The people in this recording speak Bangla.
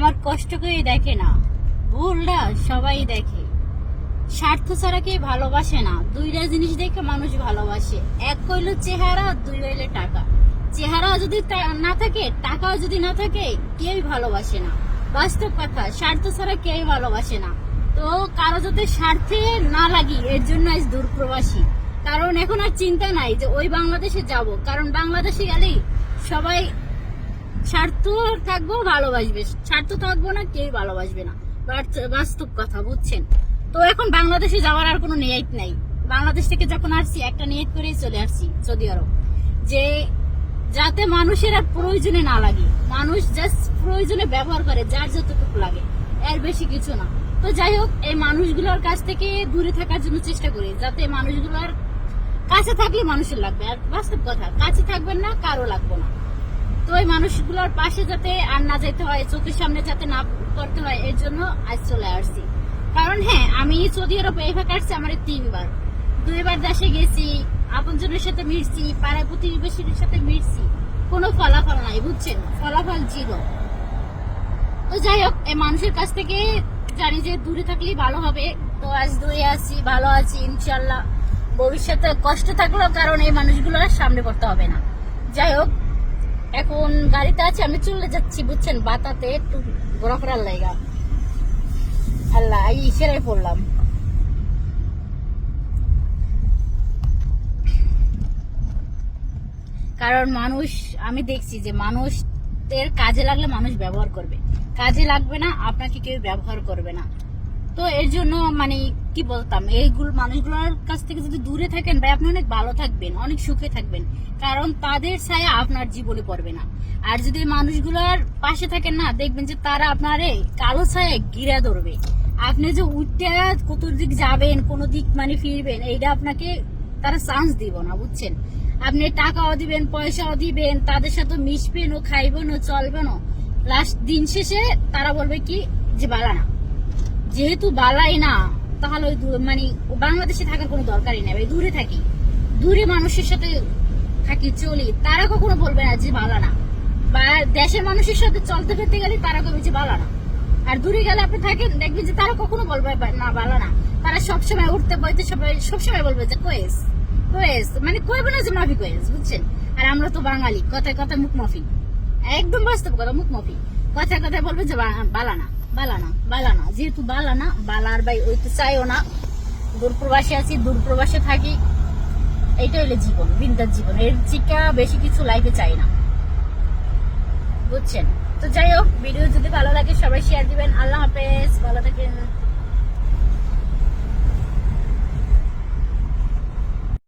আমার কষ্টকেই দেখে না। ভুলটা সবাই দেখে। স্বার্থ ছাড়া কেউ ভালোবাসে না। দুইটা জিনিস দেখে মানুষ ভালোবাসে। এক হইল চেহারা, দুই হইলে টাকা। চেহারা যদি না থাকে, টাকাও যদি না থাকে, কেউই ভালোবাসে না। বাস্তব কথা, স্বার্থ ছাড়া কেউই ভালোবাসে না। তো কারও যাতে স্বার্থে না লাগি, এর জন্য আজ দূরপ্রবাসী। কারণ এখন আর চিন্তা নাই যে ওই বাংলাদেশে যাব। কারণ বাংলাদেশে গেলেই সবাই স্বার্থ থাকব, ভালোবাসবে। স্বার্থ থাকব না, কেউ ভালোবাসবে না। বাস্তব কথা, বুঝছেন? তো এখন বাংলাদেশে যাওয়ার আর কোনো নিয়ত নাই। বাংলাদেশ থেকে যখন আসছি, একটা নিয়ত করেই চলে আসছি সৌদি আরব। যে যাতে মানুষের আর প্রয়োজনে না লাগে। মানুষ জাস্ট প্রয়োজনে ব্যবহার করে, যার যতটুকু লাগে। এর বেশি কিছু না। তো যাই হোক, এই মানুষগুলোর কাছ থেকে দূরে থাকার জন্য চেষ্টা করি। যাতে মানুষগুলোর কাছে থাকলে মানুষের লাগবে। আর বাস্তব কথা, কাছে থাকবেন না, কারও লাগবে না। তো ওই মানুষগুলোর পাশে যাতে আর না যেতে হয়, চোখের সামনে যাতে না করতে হয়, এর জন্য আজ চলে আসছি। কারণ হ্যাঁ আমি সৌদি আরব এভাবে কাটছি আমার তিনবার। দুইবার দেশে গেছি, আপনজনের সাথে মিশছি পাড়ায় প্রতিবেশীদের সাথে মিশছি। কোনো ফলাফল নাই, বুঝছেন? ফলাফল জিরো। তো যাই হোক এই মানুষের কাছ থেকে জানি যে দূরে থাকলেই ভালো হবে। তো আজ দূরে আছি, ভালো আছি ইনশাল্লাহ ভবিষ্যতে কষ্ট থাকলেও কারণ এই মানুষগুলো আর সামনে করতে হবে না। যাই হোক এখন গাড়িতে আছে, আমি চলে যাচ্ছি, বুঝছেন? বাতাতে একটু ঘোরাফেরার লাইগা। আল্লাহ, এই সেরাই পড়লাম। কারণ মানুষ, আমি দেখছি যে মানুষের কাজে লাগলে মানুষ ব্যবহার করবে। কাজে লাগবে না, আপনাকে কেউ ব্যবহার করবে না। তো এর জন্য মানে কি বলতাম এইগুলো মানুষগুলোর কাছ থেকে যদি দূরে থাকেন, ভাই আপনি অনেক ভালো থাকবেন, অনেক সুখে থাকবেন। কারণ তাদের ছায়া আপনার জীবনে পড়বে না। আর যদি মানুষগুলোর পাশে থাকেন না, দেখবেন যে তারা আপনার এই কালো ছায়া গিরা ধরবে। আপনি যে উঠতে কত দিক যাবেন, কোন দিক মানে ফিরবেন, এইটা আপনাকে তারা চান্স দিব না, বুঝছেন? আপনি টাকাও দিবেন, পয়সাও দিবেন, তাদের সাথে মিশবেন ও খাইবেন ও চলবেন লাস্ট দিন শেষে তারা বলবে কি, যে বালা না। যেহেতু বালাই না, তাহলে ওই মানে বাংলাদেশে থাকার কোনো দরকারই নেই। দূরে থাকি। দূরে মানুষের সাথে থাকি, চলি। তারা কখনো বলবে না যে বালা না। বা দেশের মানুষের সাথে চলতে ফিরতে গেলে তারা কবে যে বালা না। আর দূরে গেলে আপনি থাকেন, দেখবেন যে তারা কখনো বলবে না, বালা না। তারা সবসময় উঠতে বইতে সবাই, সবসময় বলবে যে কোয়েস কোয়েস। মানে কইবে না যে মাফি কোয়েস, বুঝছেন? আর আমরা তো বাঙালি, কথায় কথায় মুখ মাফি একদম বাস্তব কথা মুখ মাফি কথায় কথায় বলবে যে বালানা বালানা বালানা। যেহেতু বালানা, বালার ভাই ওই তো চাইও না। দূরপ্রবাসে আছি দূরপ্রবাসে থাকি। এইটা হলো জীবন বৃন্দার জীবন। এর চিকা বেশি কিছু লাইফে চাই না। বুঝছেন? তো যাই হোক, ভিডিও যদি ভালো লাগে সবাই শেয়ার দিবেন। আল্লাহ হাফেজ, ভালো